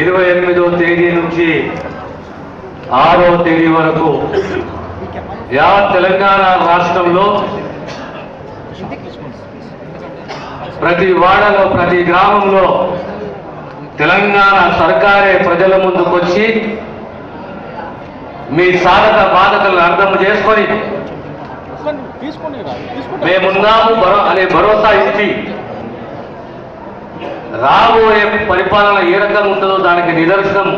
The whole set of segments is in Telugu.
ఇరవై ఎనిమిదో తేదీ నుంచి ఆరో తేదీ వరకు యావత్ తెలంగాణ రాష్ట్రంలో ప్రతి వాడలో ప్రతి గ్రామంలో తెలంగాణ సర్కారే ప్రజల ముందుకొచ్చి మీ సాధక బాధకలను అర్థం చేసుకొని. మేమున్నాము అనే భరోసా ఇచ్చి రాబోయే పరిపాలన ఏ రకంగా ఉంటుందో దానికి నిదర్శనం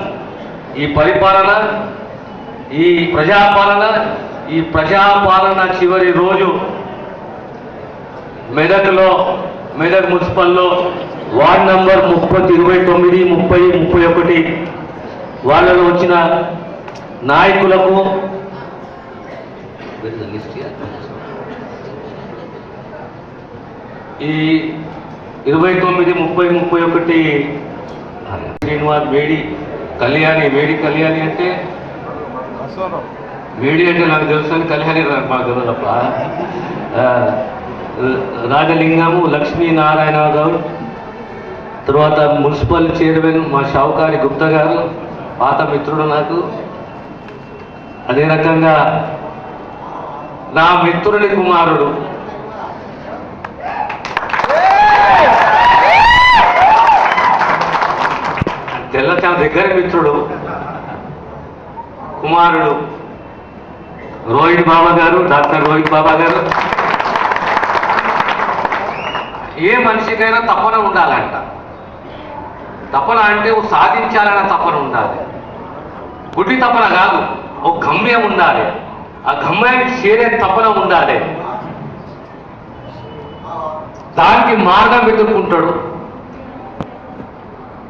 ఈ పరిపాలన ఈ ప్రజాపాలన ఈ ప్రజాపాలన చివరి రోజు మెదక్లో మెదక్ మున్సిపల్లో వార్డ్ నంబర్ ముప్పై ఇరవై తొమ్మిది ముప్పై ముప్పై ఒకటి వాళ్ళలో వచ్చిన నాయకులకు ఈ ఇరవై తొమ్మిది ముప్పై ముప్పై ఒకటి. శ్రీనివాస్ వేడి కళ్యాణి వేడి కళ్యాణి అంటే. వేడి అంటే నాకు తెలుసు అని కళ్యాణి మాకు తెలియదప్ప రాజలింగము లక్ష్మీనారాయణ గారు తర్వాత మున్సిపల్ చైర్మన్ మా షావుకారి గుప్తా గారు పాత మిత్రుడు నాకు. అదే రకంగా నా మిత్రుని కుమారుడు తెల్ల చాలా దగ్గర మిత్రుడు కుమారుడు రోహిత్ బాబా గారు డాక్టర్ రోహిత్ బాబా గారు. ఏ మనిషికైనా తపన ఉండాలంట. తపన అంటే ఓ సాధించాలన్న తపన ఉండాలి. గుడ్డి తపన కాదు ఒక గమ్యం ఉండాలి. ఆ గమ్యానికి చేరే తపన ఉండాలి. దానికి మార్గం వెతుక్కుంటాడు.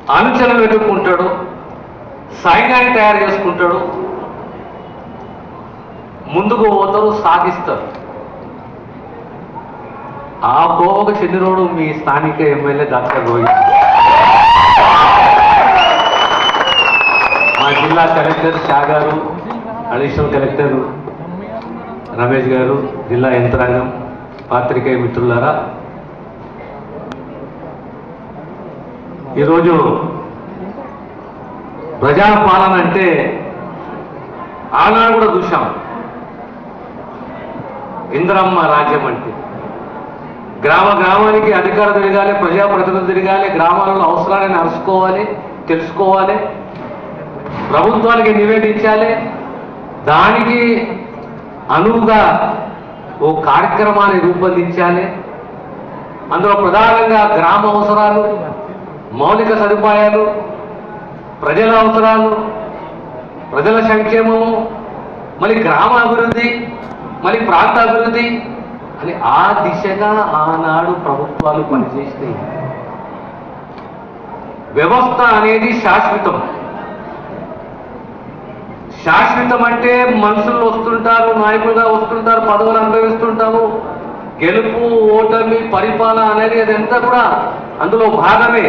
అనుచరులు వెతుక్కుంటాడు సైన్యాన్ని తయారు చేసుకుంటాడు ముందుకు పోతారు సాగిస్తారు ఆ కోవకు చెందినోడు మీ స్థానిక ఎమ్మెల్యే డాక్టర్ రోహిత్. మా జిల్లా కలెక్టర్ షా గారు అడిషనల్ కలెక్టర్ రమేష్ గారు జిల్లా యంత్రాంగం పాత్రికేయ మిత్రులారా ఈరోజు ప్రజాపాలన అంటే ఆనాడు కూడా చూశాం. ఇంద్రమ్మ రాజ్యం అంటే గ్రామ గ్రామానికి అధికారం తిరగాలి ప్రజాప్రతినిధులు తిరగాలి గ్రామాలలో అవసరాలను అరుచుకోవాలి తెలుసుకోవాలి ప్రభుత్వానికి నివేదించాలి. దానికి అనువుగా ఓ కార్యక్రమాన్ని రూపొందించాలి. అందులో ప్రధానంగా గ్రామ అవసరాలు మౌలిక సదుపాయాలు ప్రజల అవసరాలు ప్రజల సంక్షేమము మళ్ళీ గ్రామ అభివృద్ధి మళ్ళీ ప్రాంత అభివృద్ధి అని ఆ దిశగా ఆనాడు ప్రభుత్వాలు పనిచేసినాయి వ్యవస్థ అనేది శాశ్వతం. శాశ్వతం అంటే మనుషులు వస్తుంటారు నాయకులుగా వస్తుంటారు పదవులు అనుభవిస్తుంటాము గెలుపు ఓటమి పరిపాలన అనేది అదంతా కూడా అందులో భాగమే.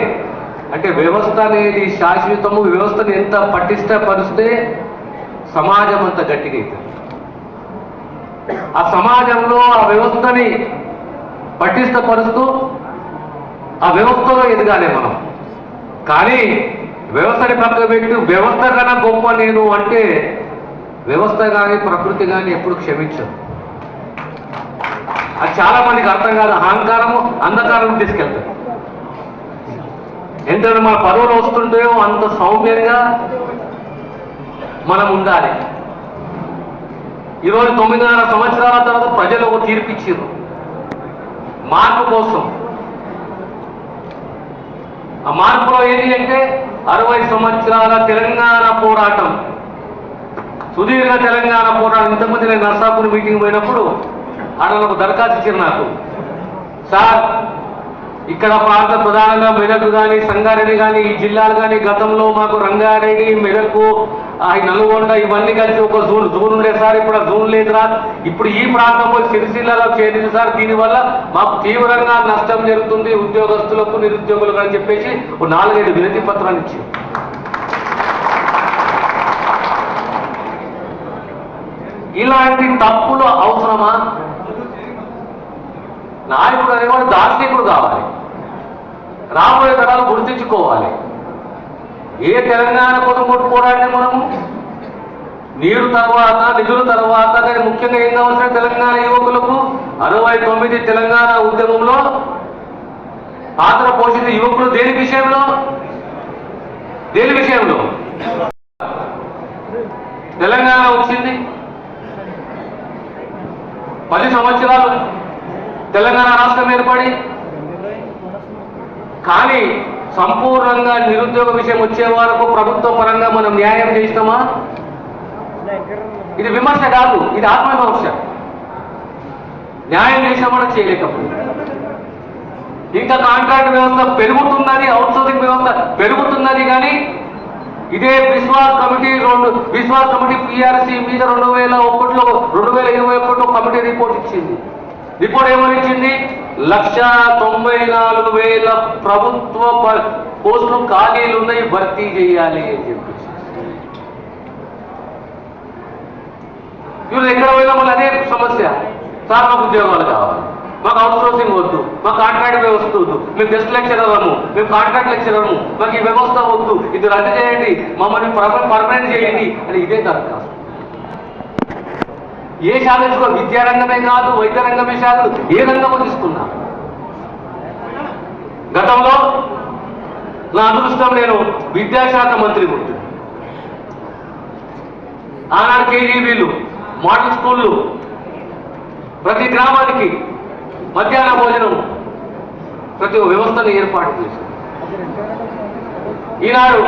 అంటే వ్యవస్థ అనేది శాశ్వతము వ్యవస్థను ఎంత పటిష్టపరిస్తే సమాజం అంత గట్టిగైతుంది. ఆ సమాజంలో ఆ వ్యవస్థని పటిష్టపరుస్తూ ఆ వ్యవస్థలో ఎదగాలి మనం. కానీ వ్యవస్థని పక్కన పెట్టి వ్యవస్థ కన్నా గొప్ప నేను అంటే వ్యవస్థ కానీ ప్రకృతి కానీ ఎప్పుడు క్షమించదు. అది చాలా మందికి అర్థం కాదు అహంకారము అంధకారం తీసుకెళ్తారు. ఎంత మన పదవులు వస్తుంటాయో అంత సౌమ్యంగా మనం ఉండాలి. ఈరోజు తొమ్మిదిన్నర సంవత్సరాల తర్వాత ప్రజలు ఒక తీర్పు ఇచ్చారు. మార్పు కోసం. ఆ మార్పులో ఏది అంటే అరవై సంవత్సరాల తెలంగాణ పోరాటం. సుదీర్ఘ తెలంగాణ పోరాటం. ఇంతకుముందు నేను నర్సాపూర్ మీటింగ్ పోయినప్పుడు ఆడ ఒక దరఖాస్తు ఇచ్చారు నాకు. సార్ ఇక్కడ ప్రాంత ప్రధానంగా మెదక్ కానీ సంగారెడ్డి కానీ ఈ జిల్లాలు కానీ గతంలో మాకు రంగారెడ్డి మెదక్ నల్గొండ ఇవన్నీ కలిసి ఒక జూన్ జూన్ ఉండే సార్ ఇప్పుడు ఆ జూన్ లేదురా. ఇప్పుడు ఈ ప్రాంతంలో సిరిసిల్లలో చేరింది సార్. దీనివల్ల మాకు తీవ్రంగా నష్టం జరుగుతుంది ఉద్యోగస్తులకు నిరుద్యోగులకు అని చెప్పేసి ఒక నాలుగైదు వినతి పత్రాలు ఇచ్చి ఇలాంటి తప్పులు అవసరమా? నాయకుడు అనేవాడు దార్శనికుడు కావాలి. రాబోయే తరాలు గుర్తించుకోవాలి. ఏ తెలంగాణ కోసం కొట్టుకోవడానికి మనము? నీరు తర్వాత నిధుల తర్వాత కానీ ముఖ్యంగా ఏం కావాల్సిన తెలంగాణ యువకులకు? అరవై తొమ్మిది తెలంగాణ ఉద్యమంలో పాత్ర పోషిత యువకులు దేని విషయంలో? దేని విషయంలో? తెలంగాణ వచ్చింది. పది సంవత్సరాలు తెలంగాణ రాష్ట్రం ఏర్పడి కానీ సంపూర్ణంగా నిరుద్యోగ విషయం వచ్చే వరకు ప్రభుత్వ పరంగా మనం న్యాయం చేస్తామా ఇది విమర్శ కాదు ఇది ఆత్మవిమర్శ. న్యాయం చేసామని చేయలేకపోయింది ఇంకా కాంట్రాక్ట్ వ్యవస్థ పెరుగుతున్నది అవుట్సోర్సింగ్ వ్యవస్థ పెరుగుతున్నది కానీ ఇదే విశ్వాస్ కమిటీ రెండు విశ్వాస్ కమిటీ పిఆర్సీ మీద రెండు వేల ఒకటిలో రెండు వేల ఇరవై ఒకటిలో కమిటీ రిపోర్ట్ ఇచ్చింది. రిపోర్ట్ ఏమని ఇచ్చింది లక్ష తొంభై నాలుగు వేల ప్రభుత్వ పోస్టులు ఖాళీలు ఉన్నాయి భర్తీ చేయాలి అని చెప్పి. వీళ్ళు ఎక్కడ పోయినా మళ్ళీ అదే సమస్య. సార్ మాకు ఉద్యోగాలు కావాలి. మాకు అవుట్సోర్సింగ్ వద్దు. మా కాంట్రాక్ట్ వ్యవస్థ వద్దు. మేము గెస్ట్ లెక్చరర్ము మేము కాంట్రాక్ట్ లెక్చరర్ము మాకు ఈ వ్యవస్థ వద్దు. ఇది రద్దు చేయండి. మమ్మల్ని పర్మనెంట్ చేయండి. అని ఇదే దరఖాస్తు. ఏ శాఖ తీసుకో విద్యారంగమే కాదు వైద్య రంగమే శాఖ ఏ రంగము తీసుకున్నా? గతంలో నా అదృష్టం నేను విద్యాశాఖ మంత్రి గుర్తు. ఆనాడు కేజీబీలు మోడల్ స్కూళ్ళు ప్రతి గ్రామానికి మధ్యాహ్న భోజనం ప్రతి ఒక్క వ్యవస్థను ఏర్పాటు చేశారు. ఈనాడు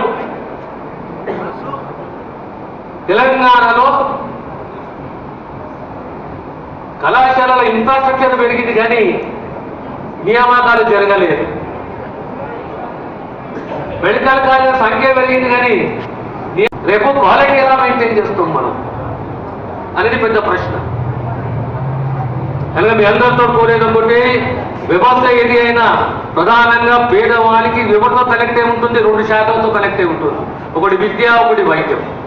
తెలంగాణలో కళాశాలల ఇన్ఫ్రాస్ట్రక్చర్ పెరిగింది కానీ నియామకాలు జరగలేదు. మెడికల్ కాలేజ్ సంఖ్య పెరిగింది కానీ రేపు క్వాలిటీ ఎలా మెయింటైన్ చేస్తాం మనం? అనేది పెద్ద ప్రశ్న. కనుక మీ అందరితో కోరేది ఒకటి వ్యవస్థ ఏది అయినా ప్రధానంగా పేదవానికి విభజన కనెక్ట్ అయి ఉంటుంది రెండు శాఖలతో కనెక్ట్ అయి ఉంటుంది. ఒకటి విద్య ఒకటి వైద్యం.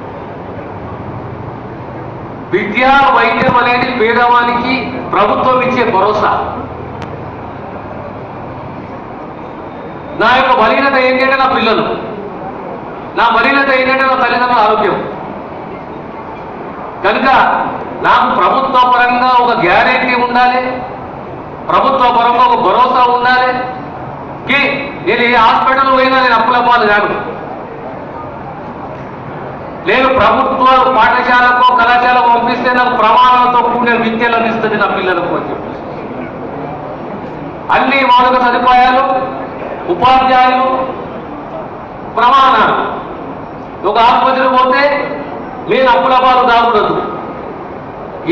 విద్య వైద్యం అనేది పేదవానికి ప్రభుత్వం ఇచ్చే భరోసా. నా యొక్క బలీనత ఏంటంటే నా పిల్లలు. నా బలీనత ఏంటంటే నా తల్లిదండ్రుల ఆరోగ్యం. కనుక నాకు ప్రభుత్వ పరంగా ఒక గ్యారెంటీ ఉండాలి. ప్రభుత్వ పరంగా ఒక భరోసా ఉండాలి. కి నేను ఏ హాస్పిటల్ పోయినా నేను అప్పుల పాలు కాదు. నేను ప్రభుత్వ పాఠశాలకు కళాశాలకో పంపిస్తే నాకు ప్రమాణాలతో కూడిన విద్యలు అందిస్తుంది నా పిల్లలకు అని అన్ని మౌలిక సదుపాయాలు ఉపాధ్యాయులు ప్రమాణాలు. ఒక ఆసుపత్రికి పోతే నేను అప్పుల పాలు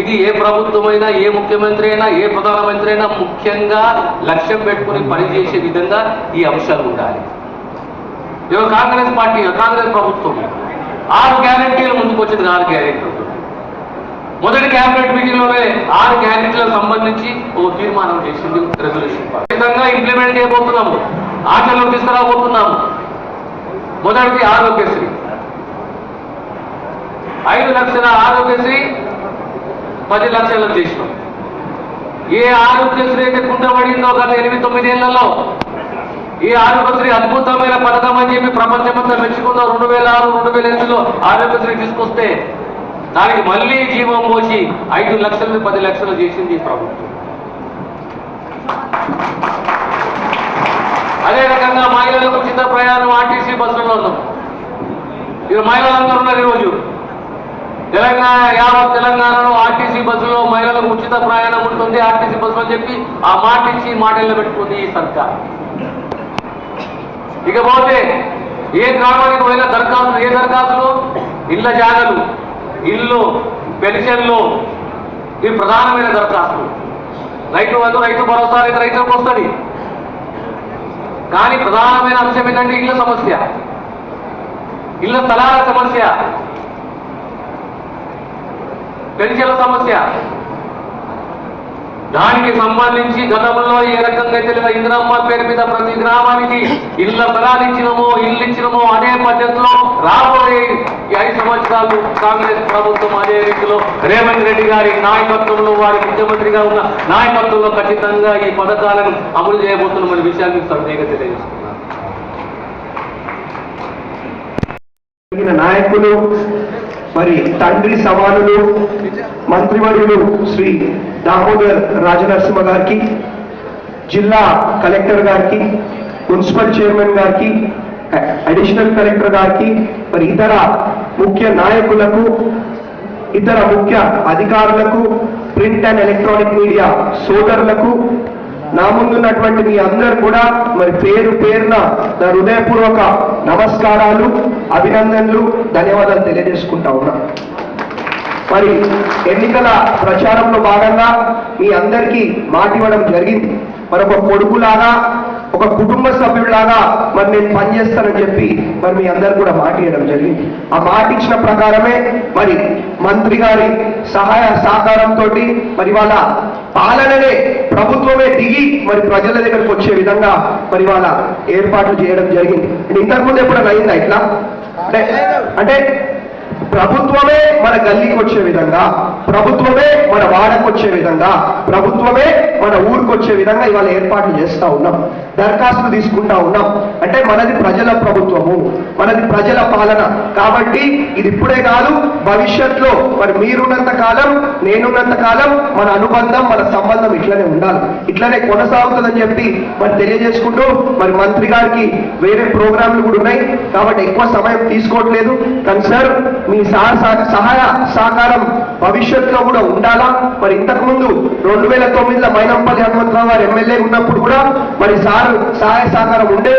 ఇది ఏ ప్రభుత్వమైనా ఏ ముఖ్యమంత్రి అయినా ఏ ప్రధానమంత్రి అయినా ముఖ్యంగా లక్ష్యం పెట్టుకుని పనిచేసే విధంగా ఈ అంశాలు ఉండాలి. ఇవాళ కాంగ్రెస్ పార్టీ కాంగ్రెస్ ప్రభుత్వం. ఆరు గ్యారెంటీలు ముందుకు వచ్చింది ఆరు గ్యారెంటీలు. మొదటి క్యాబినెట్ మీటింగ్లోనే ఆరు క్యాబినెట్లకు సంబంధించి ఓ తీర్మానం చేసింది రెజల్యూషన్ ఖచ్చితంగా ఇంప్లిమెంట్ చేయబోతున్నాము. ఆచరణలో తీసుకురాబోతున్నాము. మొదటిది ఆరోగ్యశ్రీ. ఐదు లక్షల ఆరోగ్యశ్రీ పది లక్షల చేసినాం. ఏ ఆరోగ్యశ్రీ అయితే కుండబడిందో గత ఎనిమిది తొమ్మిదేళ్ళలో ఈ ఆరోగ్యశ్రీ అద్భుతమైన పథకం అని చెప్పి ప్రపంచమంతా మెచ్చుకుందాం రెండు వేల ఆరు రెండు వేల ఎనిమిదిలో ఆరోగ్యశ్రీ తీసుకొస్తే దానికి మళ్ళీ జీవం పోసి ఐదు లక్షలు పది లక్షలు చేసింది ఈ ప్రభుత్వం. అదే రకంగా మహిళలకు ఉచిత ప్రయాణం ఆర్టీసీ బస్సులో ఉన్నాం. ఇక మహిళలందరూ ఉన్నారు ఈరోజు. తెలంగాణ యావత్ తెలంగాణలో ఆర్టీసీ బస్సులో మహిళలకు ఉచిత ప్రయాణం ఉంటుంది. ఆర్టీసీ బస్సులో అని చెప్పి ఆ మాట ఇచ్చి మాటల్లో పెట్టుకుంది ఈ సర్కార్. ఇకపోతే ఏ గ్రామానికి పోయినా దరఖాస్తులు ఏ దరఖాస్తులు? ఇళ్ళ జాగలు. ఇల్లు పెన్షన్లు ఇవి ప్రధానమైన దరఖాస్తులు. రైతు వందు రైతు భరోసా అనేది రైతులకు వస్తుంది. కానీ ప్రధానమైన అంశం ఏంటంటే ఇళ్ళ సమస్య. ఇళ్ళ స్థలాల సమస్య. పెన్షన్ల సమస్య. దానికి సంబంధించి గతంలో ఏ రకంగా తెలియదు ఇందిరమ్మ పేరు మీద ప్రతి గ్రామానికి ఇళ్ళ స్థలాలు ఇచ్చినమో ఇల్లు ఇచ్చినమో అదే పద్ధతిలో రాబో ఐదు కాంగ్రెస్ ప్రభుత్వం అదే రీతిలో రేవంత్ రెడ్డి గారి నాయకత్వంలో వారి ముఖ్యమంత్రిగా ఉన్న నాయకత్వంలో ఖచ్చితంగా ఈ పథకాలను అమలు చేయబోతున్నామనే విషయాన్ని సర్వేగా తెలియజేస్తున్నారు. నాయకులు మరి తండ్రి సమానులు మంత్రివర్యులు శ్రీ దామోదర్ రాజనరసింహ గారికి జిల్లా కలెక్టర్ గారికి మున్సిపల్ చైర్మన్ గారికి అడిషనల్ కలెక్టర్ గారికి మరి ఇతర ముఖ్య నాయకులకు ఇతర ముఖ్య అధికారులకు ప్రింట్ అండ్ ఎలక్ట్రానిక్ మీడియా సోదరులకు నా ముందున్నటువంటి మీ అందరు కూడా మరి పేరు పేరున నా హృదయపూర్వక నమస్కారాలు అభినందనలు ధన్యవాదాలు తెలియజేసుకుంటా ఉన్నా. మరి ఎన్నికల ప్రచారంలో భాగంగా మీ అందరికీ మాట ఇవ్వడం జరిగింది మరొక కొడుకులాగా ఒక కుటుంబ సభ్యుడిలాగా మరి నేను పనిచేస్తానని చెప్పి మరి మీ అందరు కూడా మాట ఇవ్వడం జరిగింది. ఆ మాట ఇచ్చిన ప్రకారమే మరి మంత్రి గారి సహాయ సహకారంతో మరి వాళ్ళ పాలననే ప్రభుత్వమే దిగి మరి ప్రజల దగ్గరకు వచ్చే విధంగా మరి వాళ్ళ ఏర్పాట్లు చేయడం జరిగింది. ఇంతకుముందు ఎప్పుడైనా అయిందా ఇట్లా? అంటే అంటే ప్రభుత్వమే మన గల్లీకి వచ్చే విధంగా ప్రభుత్వమే మన వాడకు వచ్చే విధంగా ప్రభుత్వమే మన ఊరికి వచ్చే విధంగా ఇవాళ ఏర్పాట్లు చేస్తా ఉన్నాం దరఖాస్తులు తీసుకుంటా ఉన్నాం. అంటే మనది ప్రజల ప్రభుత్వము మనది ప్రజల పాలన. కాబట్టి ఇది ఇప్పుడే కాదు భవిష్యత్తులో మరి మీరున్నంత కాలం నేనున్నంత కాలం మన అనుబంధం మన సంబంధం ఇట్లనే ఉండాలి. ఇట్లనే కొనసాగుతుందని చెప్పి మరి తెలియజేసుకుంటూ మరి మంత్రి గారికి వేరే ప్రోగ్రాంలు కూడా ఉన్నాయి. కాబట్టి ఎక్కువ సమయం తీసుకోవట్లేదు. కానీ సార్ మీ మీ సహాయ సహకారం భవిష్యత్తులో కూడా ఉండాలా? మరి ఇంతకు ముందు రెండు వేల తొమ్మిదిలో మైనంపల్లి హనుమంతరావు గారు ఎమ్మెల్యే ఉన్నప్పుడు కూడా మరి సారు సహాయ సహకారం ఉండే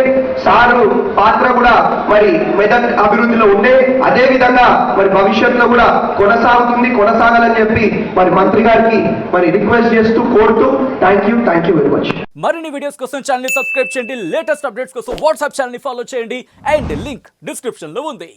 సారు పాత్ర కూడా మరి మెదక్ అభివృద్ధిలో ఉండే అదే విధంగా మరి భవిష్యత్తులో కూడా కొనసాగుతుంది కొనసాగాలని చెప్పి మరి మంత్రి గారికి మరి రిక్వెస్ట్ చేస్తూ కోరుతూ thank you thank you very much. మరిన్ని వీడియోస్ కోసం ఛానల్ సబ్స్క్రైబ్ చేయండి. లేటెస్ట్ అప్డేట్స్ కోసం వాట్సాప్ ఛానల్ ఫాలో చేయండి. అండ్ లింక్ డిస్క్రిప్షన్లో ఉంది.